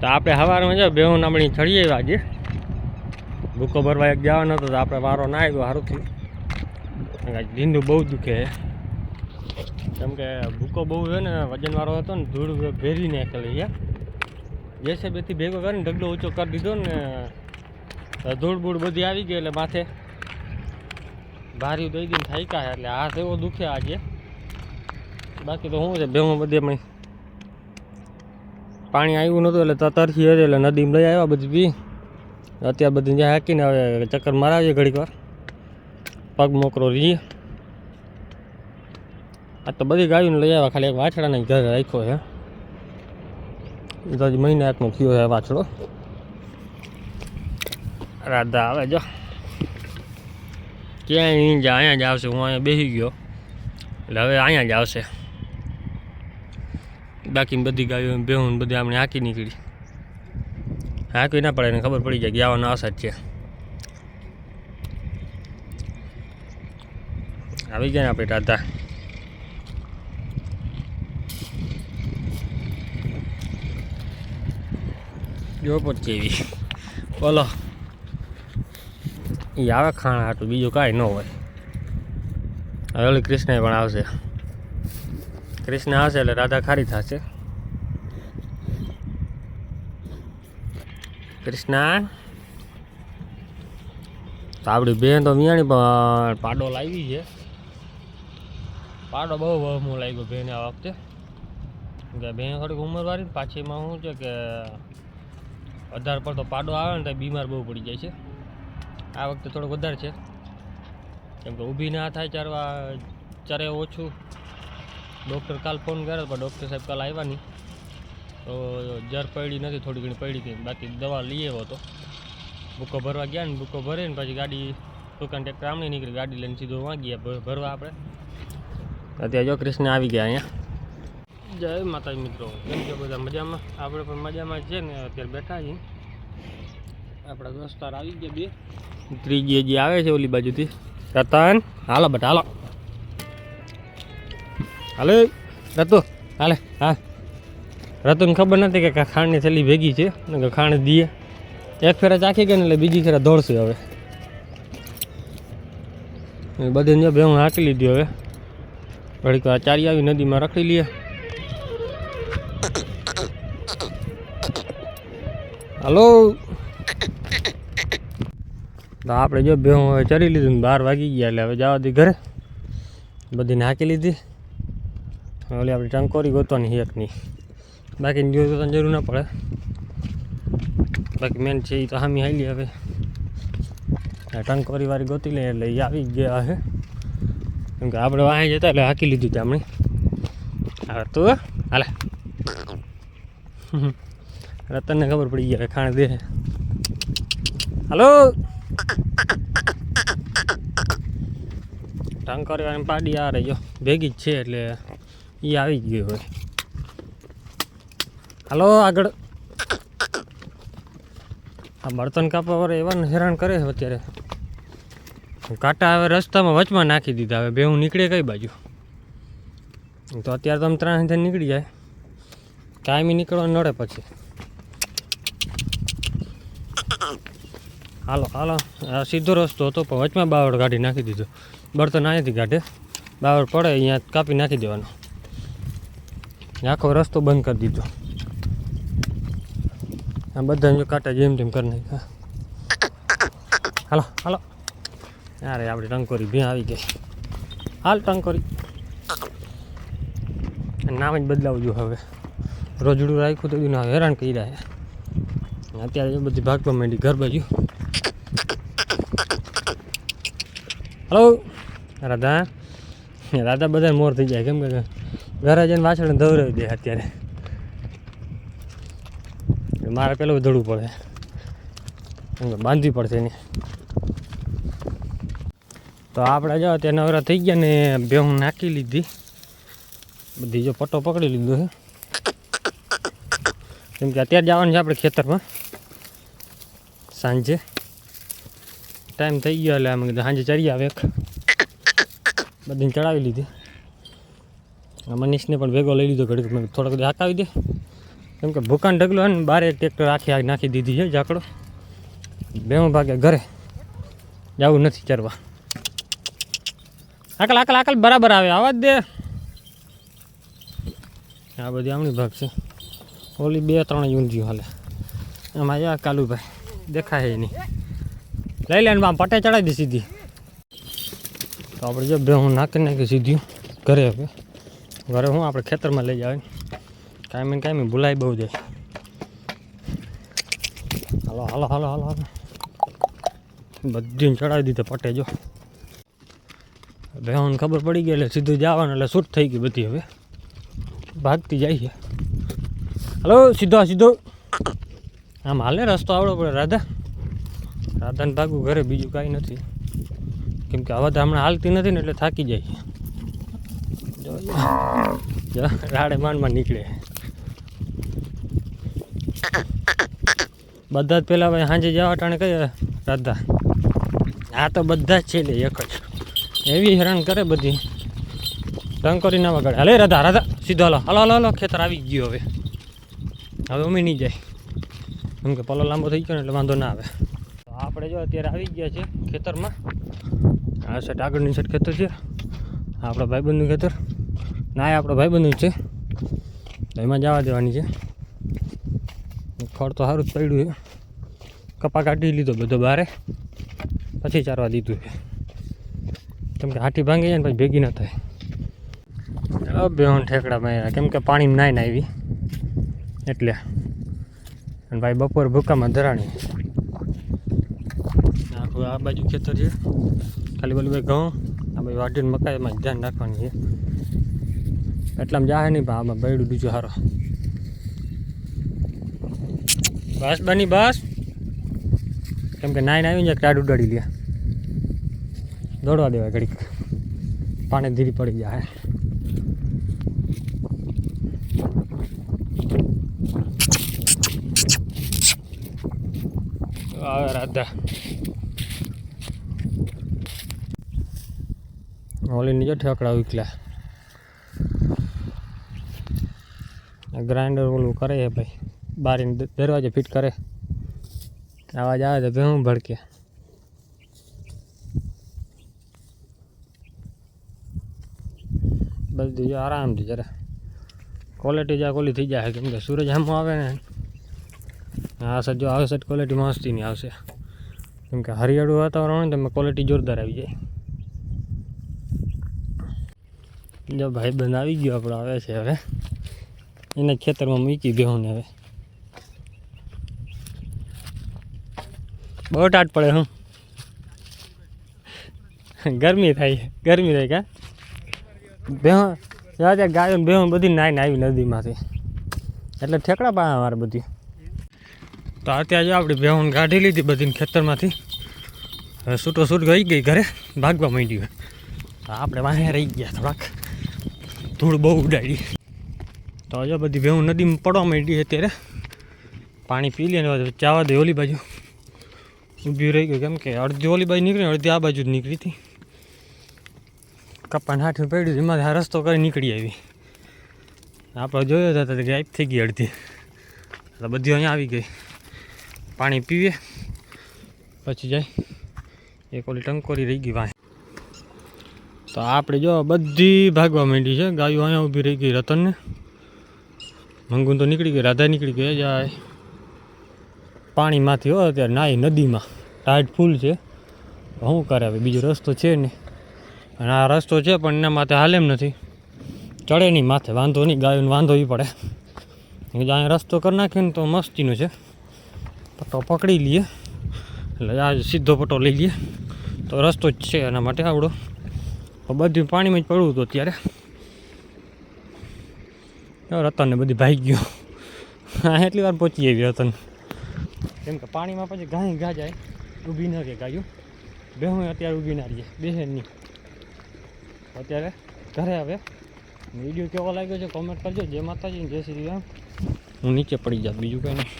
તો આપણે સવારમાં જો બેહું નામણી ચડીએ વાગે ભૂકો ભરવા એક જવાનો હતો તો આપણે વારો ના આવ્યો સારું થયું કારણ કે બહુ દુખે કેમ કે ભૂકો બહુ છે ને વજનવાળો હતો ને, ધૂળ ભેરી નાખેલી છે. જેસીબીથી ભેગો કરીને ઢગલો ઊંચો કરી દીધો ને ધૂળ બૂળ બધી આવી ગઈ એટલે માથે ભારી દઈ દઈને થાક્યા છે એટલે હાથ એવો દુખે આજે. બાકી તો શું છે ભેવું બધે એમાં પાણી આવ્યું નહોતું એટલે તરથી હતી એટલે નદીમાં લઈ આવ્યા બધી પી અત્યારે બધી જ્યાં હાકીને હવે ચક્કર મરાવીએ ઘડીક વાર. પગ મોકરો રહીએ આ તો બધી ગાયોને લઈ આવ્યા, ખાલી એક વાછડાને ઘરે રાખ્યો છે. હજી મહિના એકનો થયો છે વાછડો. રાધા આવે, જો. ક્યાંય નહીં જા, અહીંયા જ આવશે. હું અહીંયા બેસી ગયો. એટલે હવે અહીંયા જ આવશે. બાકી બધી ગાયો બેહું બધી આપણે હાંકી નીકળી. હાંકી ના પડે એને ખબર પડી જાય કે આવવાનો આવશે જ છે. આવી ગયા ને આપણે રાધા જો પછી બોલો એ આવે ખાણ હાટું, બીજું કાંઈ ન હોય. હવે ઓલી કૃષ્ણ પણ આવશે. કૃષ્ણ હશે એટલે રાધા ખારી થશે. કૃષ્ણ. તો આપણી બેન તો મિયાણી પણ પાડો લાવી છે. પાડો બહુ બહુ લાગ્યો બેન આ વખતે. કે બેન થોડીક ઉંમરવાળી પાછી પાછીમાં શું છે કે વધારે પડતો પાડો આવે ને તો બીમાર બહુ પડી જાય છે. આ વખતે થોડોક વધારે છે. કેમ કે ઊભી ના થાય ચારવા ચારે ઓછું. ડૉક્ટર કાલ ફોન કર્યો પણ ડૉક્ટર સાહેબ કાલ આવ્યા તો જર પડી નથી, થોડી ઘણી પડી હતી. બાકી દવા લઈ આવ્યો હતો. બુકો ભરવા ગયા ને બુકો ભરીને પછી ગાડી, દુકાન ટ્રેક્ટર આમને નીકળી, ગાડી લઈને સીધો વાગીએ ભરવા આપણે. અત્યારે જો કૃષ્ણ આવી ગયા અહીંયા. જય માતાજી મિત્રો. કેમ છો બધા? મજામાં? આપણે પણ મજામાં છે ને, અત્યારે બેઠા છીએ. આપણા દોસ્તાર આવી ગયા બે. ત્રીજી હજી આવે છે ઓલી બાજુથી. રતન? હાલો બટ, હાલો. હાલે, રતુ, હાલે, હા. રતુને ખબર નથી કે ખાંડની થેલી ભેગી છે કે ખાંડ દીએ. એક ફેરા ચાખી ગઈ ને એટલે બીજી ફેરા દોડશે હવે. બધી જો બે હું હાંકી લીધી હવે. ઘડીક આ ચારી આવી, નદીમાં રખડી લઈએ. હલો. તો આપણે જો બે હવે ચરી લીધું ને બાર વાગી ગયા એટલે હવે જવા દી ઘરે. બધીને હાંકી લીધી. ઓલી આપણી ટંકોરી ગોતવાની એકની. બાકી જો તો જરૂર ના પડે. બાકી મેન છે એ તો હામી હાલી હવે. ટંકોરી વાળી ગોતી લઈએ એટલે એ આવી ગયા હે. કેમ કે આપણે વાહી જતા એટલે હાંકી લીધું ત્યાં હમણાં. હવે તું હાલે. રતનને ખબર પડી ગયા ખાણ દે. હાલો. ટંકોરી વાળી પાડી આ રહી જો. ભેગી જ છે એટલે એ આવી ગયો હોય હાલો આગળ. આ બળતણ કાપવા વાળા એવા હેરાન કરે છે અત્યારે. કાંટા હવે રસ્તામાં વચમાં નાખી દીધા હવે. બે હું નીકળે કઈ બાજુ? તો અત્યારે તો આમ ત્રણ હજાર નીકળી જાય. ટાઈમે નીકળવા નડે પછી. હાલો હાલો. આ સીધો રસ્તો હતો, પણ વચમાં બાવળ કાઢી નાખી દીધો. બળતણ અહીંયાથી કાઢે. બાવળ પડે, અહીંયા કાપી નાખી દેવાનો. આખો રસ્તો બંધ કરી દીધો. આ બધા કાંટા જેમ તેમ કરી નાખ્યા. હાલો હાલો. અરે આપણી ટંકોરી ભી આવી ગઈ. હાલ ટંકોરી. નામ જ બદલાવજો હવે. રોજડું રાખ્યું તો એનું હેરાન કરી રહ્યા અત્યારે બધી ભાગવા માંડી ઘર બાજુ. હલો, રાધા. રાધા બધા મોર થઈ જાય, કેમ કે ઘરે જઈને વાછળ દોરાવી દે અત્યારે. મારે પેલું દોડવું પડે. બાંધવી પડશે એની. તો આપણે જો અત્યારે નવરા થઈ ગયા ને બે હું નાખી લીધી. બધી જો પટ્ટો પકડી લીધો છે. કેમ કે અત્યારે જવાનું છે આપણે ખેતરમાં. સાંજે. ટાઈમ થઈ ગયો એટલે અમે કીધું સાંજે ચડી આવે એક. બધીને ચડાવી લીધી. મનીષને પણ ભેગો લઈ લીધો ઘડીક. મેં થોડોક હાકાવી દે. કેમ કે ભૂકાન ઢગલો હોય ને, બારે ટ્રેક્ટર આખી નાખી દીધી છે ઝાકડો બેવું ભાગે ઘરે. જવું નથી ચરવા. આકલ આકલ આકલ બરાબર આવે. આવા જ દે. આ બધી આમની ભાગ છે. ઓલી બે ત્રણ ઊંધિયું હાલે. એમાં જા કાલુભાઈ. દેખાય નહીં. લઈ લે આમ પટે ચડાવી દે સીધી. તો આપણે જો બે હું નાખી નાખી સીધી ઘરે હવે. ઘરે હું આપણે ખેતરમાં લઈ જાય કાંઈ કાંઈ ભૂલાય બહુ જાય. હાલો હાલો હાલો હાલો હાલો. બધીને ચડાવી દીધે પટે જો. બેહોને ખબર પડી ગઈ એટલે સીધું જવાનું એટલે શૂટ થઈ ગઈ બધી હવે. ભાગતી જાય છે. હલો, સીધો સીધો. આમ હાલે રસ્તો આવડો પડે, રાધા. રાધાને ભાગવું ઘરે બીજું કાંઈ નથી. કેમ કે હવે તો હમણાં હાલતી નથી ને એટલે થાકી જાય. છે રાડે માંડમાં નીકળે. બધા જ પેલા ભાઈ સાંજે જવા ટાણે કઈ રાધા. આ તો બધા જ છે લે એક જ. એવી હેરાન કરે બધી. ટંકોરી ના વગાડે હાલે રાધા રાધા, સીધો હાલો. હાલો હાલો હાલો. ખેતર આવી ગયો હવે. હવે અમે નહીં જાય. કેમ કે પલો લાંબો થઈ ગયો ને એટલે વાંધો ના આવે. આપણે જો અત્યારે આવી ગયા છે ખેતરમાં. આ સાઈડ આગળની સાઈડ ખેતર છે. આપણા ભાઈબંધનું ખેતર. ના આપણો ભાઈ બંધુ છે. તો એમાં જવા દેવાની છે. ખડ તો સારું જ પડ્યું છે. કપા કાઢી લીધો બધો બારે. પછી ચારવા દીધું છે. કેમ કે હાથી ભાંગી જાય ને પછી ભેગી ન થાય. બે હું ઠેકડા માર્યા. કેમ કે પાણી નાય ના આવી. એટલે. અને ભાઈ બપોર ભૂકામાં ધરાણી. આખું આ બાજુ ખેતર છે. ખાલી બોલું ભાઈ ઘઉં, આ ભાઈ વાઢીને મકાઈમાં ધ્યાન રાખવાની છે. એટલામાં જાહે નહીં પણ આમાં બૈડું બીજું સારો બસ, બની, બસ. કેમ કે નાઈને આવીને ને ટાઢ ઉડાડી લે દોડવા દેવાય ઘડીક. પાણી ધીરી પડી જાય આવે રાધા. ઓલી નીચે ઠેકડા ઉકલા ગ્રાઇન્ડર ઓલું કરે છે ભાઈ. બારીને દરવાજે ફિટ કરે. અવાજ આવે તો ભેહું ભડકે. બધું જો આરામથી જરા. ક્વોલિટી જ્યાં કોલી થઈ જાય કેમ કે સૂરજ આમ આવે ને. આ સર જો આવે સર ક્વોલિટી મસ્તીની આવશે. કેમ કે હરિયાળું વાતાવરણ હોય ને તો ક્વોલિટી જોરદાર આવી જાય. જો ભાઈ બંધ આવી ગયો આપણો આવે છે હવે. એને ખેતરમાં મૂકી ને હવે. બહુ પડે હું. ગરમી થાય ગરમી થાય કા? ભેહણ ત્યાં ગાયો ભેહણ બધી નાઈને આવી નદીમાંથી. એટલે ઠેકડા પા અમારે બધી. તો અત્યારે આપણી બેહું કાઢી લીધી બધી ખેતરમાંથી. હવે છૂટો છૂટ ગઈ ગઈ ઘરે, ભાગવા માંડ્યું. આપણે વાહે રહી ગયા થોડાક. ધૂળ બહુ ઉડાડી. તો હજુ બધી ભેહું નદીમાં પડવા માંડી અત્યારે. પાણી પી લે ને ચાવા દે ઓલી બાજુ. ઊભી રહી ગયું કેમ કે અડધી ઓલી બાજુ નીકળી અડધી આ બાજુ જ નીકળી હતી. કપાને હાથમાં પડ્યું એમાં આ રસ્તો કરી નીકળી આવી. આપણે જોયો હતા તો ગાયબ થઈ ગઈ અડધી. એટલે બધી અહીંયા આવી ગઈ. પાણી પીવે પછી જાય. એક ઓલી ટંકોરી રહી ગઈ વાંહે. તો આપણે જો બધી ભાગવા માંડી છે, ગાયો અહીંયા ઊભી રહી ગઈ રતનને. મંગુન તો નીકળી ગયો, રાધા નીકળી ગયો જાય પાણીમાંથી હો, અત્યારે નાહી નદીમાં. ટાઈટ ફૂલ છે. શું કરે હવે? બીજો રસ્તો છે નહીં અને આ રસ્તો છે, પણ એના માથે હાલેમ નથી. ચડે નહીં માથે, વાંધો નહીં ગાયોને વાંધો એ પડે. અહીંયા રસ્તો કરી નાખીએ ને તો મસ્તીનો છે. પટ્ટો પકડી લઈએ. એટલે આ સીધો પટ્ટો લઈ લઈએ. તો રસ્તો જ છે એના માટે આવડો. બધું પાણીમાં જ પડવું હતું અત્યારે. રતનને બધી ભાઈ ગયો. હા, એટલી વાર પહોંચી આવી રતન. કેમ કે પાણીમાં પછી ગાય ગા જાય, ઊભી ન રહે ગાયું. બેહું અત્યારે ઊભી ના રહીએ બેસે નહીં અત્યારે ઘરે આવે વીડિયો કેવો લાગ્યો છે કોમેન્ટ કરજો. જય માતાજી, જય શ્રી રામ. હું નીચે પડી જાત બીજું કંઈ નહીં.